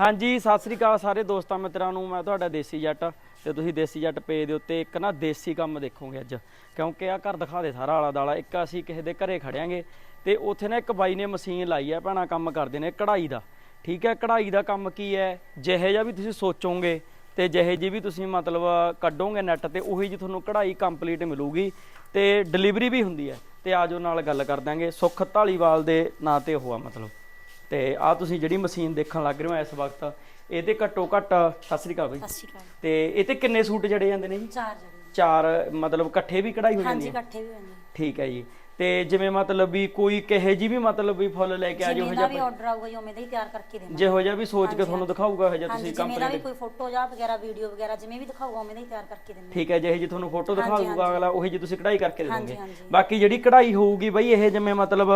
ਹਾਂਜੀ, ਸਤਿ ਸ੍ਰੀ ਅਕਾਲ ਸਾਰੇ ਦੋਸਤਾਂ ਮਿੱਤਰਾਂ ਨੂੰ। ਮੈਂ ਤੁਹਾਡਾ ਦੇਸੀ ਜੱਟ ਤੇ ਤੁਸੀਂ ਦੇਸੀ ਜੱਟ ਪੇਜ ਦੇ ਉੱਤੇ ਇੱਕ ਨਾ ਦੇਸੀ ਕੰਮ ਦੇਖੋਗੇ ਅੱਜ। ਕਿਉਂਕਿ ਆ ਘਰ ਦਿਖਾ ਦੇ ਸਾਰਾ ਆਲਾ ਦਾਲਾ। ਇੱਕ ਅਸੀਂ ਕਿਸੇ ਦੇ ਘਰੇ ਖੜਿਆਂਗੇ ਤੇ ਉੱਥੇ ਨਾ ਇੱਕ ਬਾਈ ਨੇ ਮਸ਼ੀਨ ਲਾਈ ਹੈ ਭੈਣਾ, ਕੰਮ ਕਰਦੇ ਨੇ ਕਢਾਈ ਦਾ। ਠੀਕ ਹੈ, ਕਢਾਈ ਦਾ ਕੰਮ ਕੀ ਹੈ? ਜਿਹੇ ਜਿਹਾ ਵੀ ਤੁਸੀਂ ਸੋਚੋਗੇ ਤੇ ਜਿਹੇ ਜੀ ਵੀ ਤੁਸੀਂ ਮਤਲਬ ਕੱਢੋਗੇ ਨੈਟ ਤੇ, ਉਹੀ ਜੀ ਤੁਹਾਨੂੰ ਕਢਾਈ ਕੰਪਲੀਟ ਮਿਲੂਗੀ ਤੇ ਡਿਲੀਵਰੀ ਵੀ ਹੁੰਦੀ ਹੈ। ਤੇ ਆਜੋ ਨਾਲ ਗੱਲ ਕਰ ਦਾਂਗੇ ਸੁਖ ਢਾਲੀਵਾਲ ਦੇ ਨਾਂ ਤੇ ਉਹ ਆ ਮਤਲਬ। ਤੇ ਆ ਤੁਸੀਂ ਜਿਹੜੀ ਮਸ਼ੀਨ ਦੇਖਣ ਲੱਗ ਰਹੇ ਹੋ ਇਸ ਵਕਤ ਇਹਦੇ ਘੱਟੋ ਘੱਟ ਸਤਿ ਸ੍ਰੀ ਅਕਾਲ ਬਈ। ਸਤਿ ਸ਼੍ਰੀ ਅਕਾਲ। ਤੇ ਇਹ ਤੇ ਕਿੰਨੇ ਸੂਟ ਜੜੇ ਜਾਂਦੇ ਨੇ ਜੀ? ਚਾਰ ਜਣੇ ਚਾਰ ਮਤਲਬ ਇਕੱਠੇ ਵੀ ਕਢਾਈ ਹੋ ਜਾਂਦੀ ਹਾਂਜੀ ਹੈ? ਇਕੱਠੇ ਵੀ ਹੋਣੇ ਠੀਕ ਹੈ ਜੀ। ਤੇ ਜਿਵੇਂ ਮਤਲਬ ਵੀ ਕੋਈ ਕਹੇ ਜੀ ਵੀ ਮਤਲਬ ਵੀ ਫੁੱਲ ਲੈ ਕੇ ਆ ਜਿਵੇਂ ਜਾਓ ਦਾ ਵੀ ਆਰਡਰ ਆਊਗਾ ਜੀ ਉਵੇਂ ਦਾ ਹੀ ਤਿਆਰ ਕਰਕੇ ਦੇਵਾਂਗੇ। ਜਿਹੋ ਜਿਹਾ ਵੀ ਸੋਚ ਕੇ ਤੁਹਾਨੂੰ ਦਿਖਾਊਗਾ ਉਹ ਜਿਹਾ ਹਾਂਜੀ ਤੁਸੀਂ ਜਿਵੇਂ ਦਾ ਵੀ ਕੋਈ ਫੋਟੋ ਜਾਂ ਵਗੈਰਾ ਵੀਡੀਓ ਵਗੈਰਾ ਜਿਵੇਂ ਵੀ ਦਿਖਾਊਗਾ ਉਵੇਂ ਦਾ ਹੀ ਤਿਆਰ ਕਰਕੇ ਦੇਵਾਂਗੇ ਠੀਕ ਹੈ ਜਿਹੇ ਜੀ ਤੁਹਾਨੂੰ ਫੋਟੋ ਦਿਖਾ ਹਾਂਜੀ, ਦੂਗਾ ਅਗਲਾ ਉਹੀ ਜੀ ਤੁਸੀਂ ਕਢਾਈ ਕਰਕੇ ਦੇ ਦੋਗੇ। ਹਾਂਜੀ। ਬਾਕੀ ਜਿਹੜੀ ਕਢਾਈ ਹੋਊਗੀ ਬਈ ਇਹ ਜਿਵੇਂ ਮਤਲਬ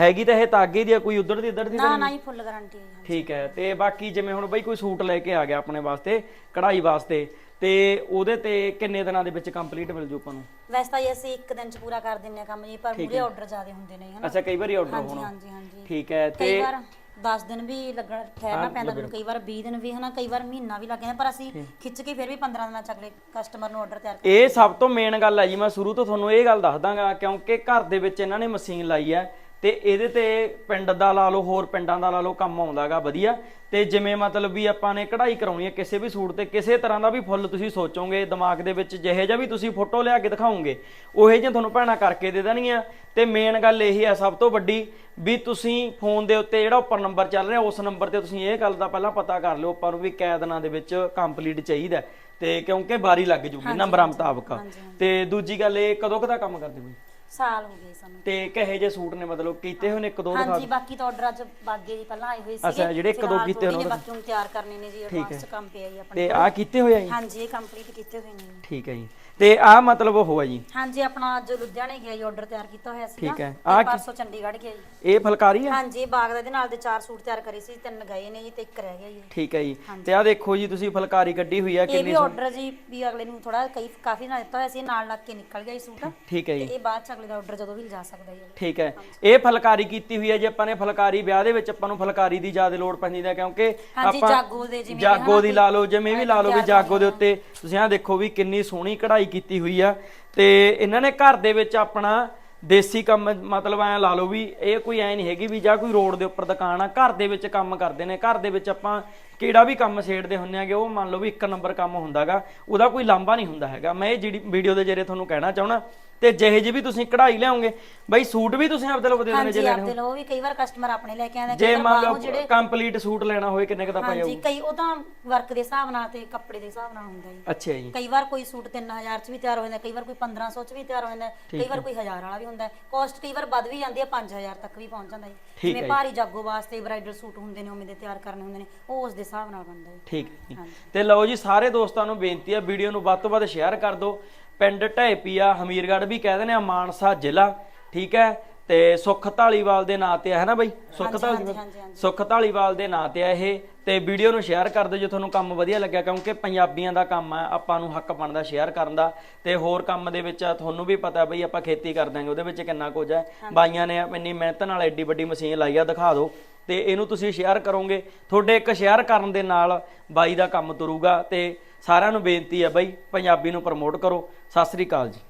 ਹੈਗੀ ਤਾਂ ਇਹ ਤਾਗੇ ਦੀ ਆ ਕੋਈ ਉਧਰ ਦੀ ਇੱਧਰ ਦੀ ਤਾਂ ਨਾ ਨਾ ਹੀ ਫੁੱਲ ਗਾਰੰਟੀ ਹੈ। ਠੀਕ ਹੈ ਤੇ ਬਾਕੀ ਜਿਵੇਂ ਹੁਣ ਬਈ ਕੋਈ ਸੂਟ ਲੈ ਕੇ ਆ ਗਿਆ ਆਪਣੇ ਵਾਸਤੇ ਕਢਾਈ ਵਾਸਤੇ ਤੇ ਉਹਦੇ ਤੇ ਕਿੰਨੇ ਦਿਨਾਂ ਦੇ ਵਿੱਚ ਕੰਪਲੀਟ ਮਿਲ ਜੂ ਆਪਾਂ ਨੂੰ? ਵੈਸੇ ਤਾਂ ਜੀ ਅਸੀਂ ਇੱਕ ਦਿਨ ਚ ਪੂਰਾ ਕਰ ਦਿੰਨੇ ਆ ਕੰਮ ਜੀ ਪਰ ਮੂਰੇ ਆਰਡਰ ਜ਼ਿਆਦੇ ਹੁੰਦੇ ਨੇ ਹਨਾ? ਅੱਛਾ ਕਈ ਵਾਰੀ ਆਰਡਰ ਹਾਂਜੀ ਹੋਣਾ। ਹਾਂਜੀ ਹਾਂਜੀ। ਠੀਕ ਹੈ ਕਈ ਤੇ ਵਾਰ 10 ਦਿਨ ਵੀ ਲੱਗਣ ਠਹਿਰਨਾ ਪੈਂਦਾ ਮੈਨੂੰ ਕਈ ਵਾਰ 20 ਦਿਨ ਵੀ ਹਨਾ? ਕਈ ਵਾਰ ਮਹੀਨਾ ਵੀ ਲੱਗ ਜਾਂਦਾ ਪਰ ਅਸੀਂ ਖਿੱਚ ਕੇ ਫਿਰ ਵੀ 15 ਦਿਨਾਂ ਚ ਅਗਲੇ ਕਸਟਮਰ ਨੂੰ ਆਰਡਰ ਤਿਆਰ ਇਹ ਸਭ ਤੋਂ ਮੇਨ ਗੱਲ ਹੈ ਜੀ ਮੈਂ ਸ਼ੁਰੂ ਤੋਂ ਤੁਹਾਨੂੰ ਇਹ ਗੱਲ ਦੱਸ ਦਾਂਗਾ ਕਿਉਂਕਿ ਘਰ ਦੇ ਵਿੱਚ ਇਹਨਾਂ ਨੇ ਮਸ਼ੀਨ ਲਾਈ ਹੈ। ਤੇ ਇਹਦੇ ਤੇ ਪਿੰਡ ਦਾ ਲਾ ਲਓ ਹੋਰ ਪਿੰਡਾਂ ਦਾ ਲਾ ਲਓ ਕੰਮ ਆਉਂਦਾਗਾ ਵਧੀਆ। ਤੇ ਜਿਵੇਂ ਮਤਲਬ ਵੀ ਆਪਾਂ ਨੇ ਕਢਾਈ ਕਰਾਉਣੀ ਹੈ ਕਿਸੇ ਵੀ ਸੂਟ ਤੇ ਕਿਸੇ ਤਰ੍ਹਾਂ ਦਾ ਵੀ ਫੁੱਲ ਤੁਸੀਂ ਸੋਚੋਗੇ ਦਿਮਾਗ ਦੇ ਵਿੱਚ ਜਿਹੇ ਜਿਹਾ ਵੀ ਤੁਸੀਂ ਫੋਟੋ ਲਿਆ ਕੇ ਦਿਖਾਓਗੇ ਉਹੇ ਜਿਹਾ ਤੁਹਾਨੂੰ ਭੈਣਾਂ ਕਰਕੇ ਦੇ ਦੇਣਗੀਆਂ। ਤੇ ਮੇਨ ਗੱਲ ਇਹੀ ਹੈ ਸਭ ਤੋਂ ਵੱਡੀ ਵੀ ਤੁਸੀਂ ਫੋਨ ਦੇ ਉੱਤੇ ਜਿਹੜਾ ਉੱਪਰ ਨੰਬਰ ਚੱਲ ਰਿਹਾ ਉਸ ਨੰਬਰ ਤੇ ਤੁਸੀਂ ਇਹ ਗੱਲ ਦਾ ਪਹਿਲਾਂ ਪਤਾ ਕਰ ਲਿਓ ਆਪਾਂ ਨੂੰ ਵੀ ਕੈ ਦਿਨਾਂ ਦੇ ਵਿੱਚ ਕੰਪਲੀਟ ਚਾਹੀਦਾ। ਤੇ ਕਿਉਂਕਿ ਬਾਰੀ ਲੱਗ ਜੂਗੀ ਨੰਬਰਾਂ ਮੁਤਾਬਕ ਤੇ ਦੂਜੀ ਗੱਲ ਇਹ ਕਦੋਂ ਕਦਾ ਕੰਮ ਕਰਦੇ ਹੋ ਸਾਲ ਹੋ ਗਏ ਸਾਨੂੰ। ਤੇ ਕਹੇ ਜੇ ਸੂਟ ਨੇ ਮਤਲਬ ਕੀਤੇ ਹੋਏ ਨੇ ਇੱਕ ਦੋ ਦਿਖਾ ਹਾਂਜੀ ਬਾਕੀ ਤਾਂ ਆਰਡਰ ਅੱਜ ਬਾਗੇ ਜੀ ਪਹਿਲਾਂ ਆਏ ਹੋਏ ਸੀਗੇ। ਅੱਛਾ, ਜਿਹੜੇ ਇੱਕ ਦੋ ਫਿਲਹਾਲ ਕੀਤੇ ਬਾਕੀ ਹੁਣ ਤਿਆਰ ਕਰਨੇ ਨੇ ਜੀ ਐਡਵਾਂਸ ਚ ਕੰਮ ਪਿਆ ਜੀ ਆਪਣੇ। ਤੇ ਆ ਕੀਤੇ ਹੋਏ ਆ ਜੀ? ਹਾਂਜੀ ਇਹ ਕੰਪਲੀਟ ਕੀਤੇ ਹੋਏ ਨੇ ਜੀ। ਠੀਕ ਹੈ ਜੀ। ਤੇ ਆ ਮਤਲਬ ਉਹ ਹੈ ਜੀ? ਹਾਂਜੀ ਆਪਣਾ ਅੱਜ ਲੁਧਿਆਣੇ ਗਿਆ ਜੀ ਆਰਡਰ ਤਿਆਰ ਕੀਤਾ ਹੋਇਆ ਸੀਗਾ। ਠੀਕ ਹੈ। ਤੇ ਆਹ ਕੀ- ਪਰਸੋਂ ਚੰਡੀਗੜ੍ਹ ਗਿਆ ਜੀ। ਇਹ ਫਲਕਾਰੀ ਹੈ ਹਾਂਜੀ ਇਹ ਬਾਗ ਦਾ ਨਾਲ ਦੇ ਚਾਰ ਸੂਟ ਤਿਆਰ ਕਰੇ ਸੀ ਤਿੰਨ ਗਏ ਨੇ ਜੀ ਤੇ ਇੱਕ ਰਹਿ ਗਿਆ ਜੀ। ਠੀਕ ਹੈ ਜੀ। ਤੇ ਆ ਦੇਖੋ ਜੀ ਤੁਸੀਂ ਫਲਕਾਰੀ ਕੱਢੀ ਹੋਈ ਆ ਇਹ ਵੀ ਆਰਡਰ ਜੀ ਵੀ ਅਗਲੇ ਨੂੰ ਥੋੜਾ ਕਈ ਕਾਫੀ ਨਾਲ ਦਿੱਤਾ ਹੋਇਆ ਸੀ ਨਾਲ ਲੱਗ ਕੇ ਨਿਕਲ ਗਿਆ ਜੀ ਸੂਟ। ਠੀਕ ਹੈ ਤੇ ਜੀ ਇਹ ਬਾਅਦ ਚ ਅਗਲੇ ਦਾ ਆਰਡਰ ਜਦੋਂ ਵੀ ਲਿਜਾ ਸਕਦਾ ਜੀ ਠੀਕ ਹੈ। ਇਹ ਫਲਕਾਰੀ ਕੀਤੀ ਹੋਈ ਹੈ ਜੇ ਆਪਾਂ ਨੇ ਫਲਕਾਰੀ ਵਿਆਹ ਦੇ ਵਿੱਚ ਆਪਾਂ ਨੂੰ ਫਲਕਾਰੀ ਦੀ ਜ਼ਿਆਦਾ ਲੋੜ ਪੈਂਦੀ ਹੈ ਕਿਉਂਕਿ ਹਾਂਜੀ ਜਾਗੋ ਦੇ ਜਿਵੇਂ ਜਾਗੋ ਦੀ ਲਾ ਲਓ ਜਿਵੇਂ ਵੀ ਲਾ ਲਓ ਵੀ ਜਾਗੋ ਦੇ ਉੱਤੇ ਤੁਸੀਂ ਆਹ ਦੇਖੋ ਵੀ ਕਿੰਨੀ ਸੋਹਣੀ ਕਢਾਈ ਕੀਤੀ ਹੋਈ ਆ। ਤੇ ਇਹਨਾਂ ਨੇ ਘਰ ਦੇ ਵਿੱਚ ਆਪਣਾ ਦੇਸੀ ਕੰਮ ਮਤਲਬ ਐ ਲਾ ਲਓ ਵੀ ਇਹ ਕੋਈ ਐ ਨਹੀਂ ਹੈਗੀ ਵੀ ਜਾਂ ਕੋਈ ਰੋਡ ਦੇ ਉੱਪਰ ਦੁਕਾਨ ਆ ਘਰ ਦੇ ਵਿੱਚ ਕੰਮ ਕਰਦੇ ਨੇ। ਘਰ ਦੇ ਵਿੱਚ ਆਪਾਂ ਕਿਹੜਾ ਵੀ ਕੰਮ ਛੇੜਦੇ ਹੁੰਨੇ ਆਗੇ ਉਹ ਮੰਨ ਲਓ ਵੀ ਇੱਕ ਨੰਬਰ ਕੰਮ ਹੁੰਦਾਗਾ ਉਹਦਾ ਕੋਈ ਲਾਂਭਾ ਨਹੀਂ ਹੁੰਦਾ ਹੈਗਾ। ਮੈਂ ਇਹ ਜਿਹੜੀ ਵੀਡੀਓ ਦੇ ਜਰੀਏ ਤੁਹਾਨੂੰ ਕਹਿਣਾ ਚਾਹਣਾ ਤੇ ਜਿਹੇ ਜਿਹੇ ਵੀ ਤੁਸੀਂ ਕਢਾਈ ਲਿਆਓਗੇ ਬਈ ਸੂਟ ਵੀ ਤੁਸੀਂ ਆਪਦੇ ਲੋਕ ਦੇ ਦੇਣੇ ਜੇ ਹਾਂਜੀ ਲੈਣੇ ਆਪਦੇ ਲੋ ਵੀ ਕਈ ਵਾਰ ਕਸਟਮਰ ਆਪਣੇ ਲੈ ਕੇ ਆਉਂਦਾ ਜੇ ਮੰਨ ਲਓ ਕੰਪਲੀਟ ਸੂਟ ਲੈਣਾ ਹੋਵੇ ਕਿੰਨੇ ਕੁ ਦਾ ਪੈ ਜਾਊ ਹਾਂਜੀ ਕਈ ਉਹ ਤਾਂ ਵਰਕ ਦੇ ਹਿਸਾਬ ਨਾਲ ਤੇ ਕੱਪੜੇ ਦੇ ਹਿਸਾਬ ਨਾਲ ਹੁੰਦਾ ਜੀ। ਅੱਛਾ ਜੀ। ਕਈ ਵਾਰ ਕੋਈ ਸੂਟ 3000 ਚ ਵੀ ਤਿਆਰ ਹੋ ਜਾਂਦਾ ਕਈ ਵਾਰ ਕੋਈ 1500 ਚ ਵੀ ਤਿਆਰ ਹੋ ਜਾਂਦਾ ਕਈ ਵਾਰ ਕੋਈ 1000 ਵਾਲਾ ਵੀ ਹੁੰਦਾ ਕਾਸਟ ਕਈ ਵਾਰ ਵੱਧ ਵੀ ਜਾਂਦੀ ਹੈ 5000 ਤੱਕ ਵੀ ਪਹੁੰਚ ਜਾਂਦਾ ਜੀ। ਜਿਵੇਂ ਭਾਰੀ ਜਾਗੋ ਵਾਸਤੇ ਬ੍ਰਾਈਡਲ ਸੂਟ ਹੁੰਦੇ ਨੇ ਉਵੇਂ ਦੇ ਤਿਆਰ ਕਰਨੇ ਹੁੰਦੇ ਨੇ ਉਹ ਉਸ ਦੇ ਹਿਸਾਬ ਨਾਲ ਬਣਦਾ ਜੀ। ਠੀਕ ਜੀ। ਤੇ ਲਓ ਜੀ ਸਾਰੇ ਦੋਸਤਾਂ ਨੂੰ ਬੇਨਤੀ ਹੈ ਵੀਡੀਓ ਨੂੰ ਵੱਧ ਤੋਂ ਵੱਧ ਸ਼ੇਅਰ ਕਰ ਦਿਓ। ਪਿੰਡ ਢੈਪੀਆ ਹਮੀਰਗੜ੍ਹ ਵੀ ਕਹਿੰਦੇ ਨੇ ਆ ਮਾਨਸਾ ਜ਼ਿਲ੍ਹਾ ਠੀਕ ਹੈ? ਤੇ ਸੁਖ ਢਾਲੀਵਾਲ ਦੇ ਨਾਂ ਤੇ ਹੈ ਨਾ ਬਾਈ? ਸੁਖ ਢਾਲੀਵਾਲ ਹਾਂਜੀ। ਸੁਖ ਢਾਲੀਵਾਲ ਦੇ ਨਾਂ ਤੇ ਆ ਇਹ। ਤੇ ਵੀਡੀਓ ਨੂੰ ਸ਼ੇਅਰ ਕਰ ਦਿਓ ਜੇ ਤੁਹਾਨੂੰ ਕੰਮ ਵਧੀਆ ਲੱਗਿਆ ਕਿਉਂਕਿ ਪੰਜਾਬੀਆਂ ਦਾ ਕੰਮ ਹੈ ਆਪਾਂ ਨੂੰ ਹੱਕ ਬਣਦਾ ਸ਼ੇਅਰ ਕਰਨ ਦਾ। ਤੇ ਹੋਰ ਕੰਮ ਦੇ ਵਿੱਚ ਤੁਹਾਨੂੰ ਵੀ ਪਤਾ ਬਈ ਆਪਾਂ ਖੇਤੀ ਕਰ ਦਾਂਗੇ ਉਹਦੇ ਵਿੱਚ ਕਿੰਨਾ ਕੁਝ ਹੈ। ਬਾਈਆਂ ਨੇ ਇੰਨੀ ਮਿਹਨਤ ਨਾਲ ਐਡੀ ਵੱਡੀ ਮਸ਼ੀਨ ਲਾਈ ਆ ਦਿਖਾ ਦਿਓ। ਤੇ ਇਹਨੂੰ ਤੁਸੀਂ ਸ਼ੇਅਰ ਕਰੋਗੇ। ਤੁਹਾਡੇ ਇੱਕ ਸ਼ੇਅਰ ਕਰਨ ਦੇ ਨਾਲ ਬਾਈ ਦਾ ਕੰਮ ਤੁਰੂਗਾ ਤੇ ਸਾਰਿਆਂ ਨੂੰ ਬੇਨਤੀ ਹੈ ਬਾਈ ਪੰਜਾਬੀ ਨੂੰ ਪ੍ਰਮੋਟ ਕਰੋ। ਸਤਿ ਸ੍ਰੀ ਅਕਾਲ ਜੀ।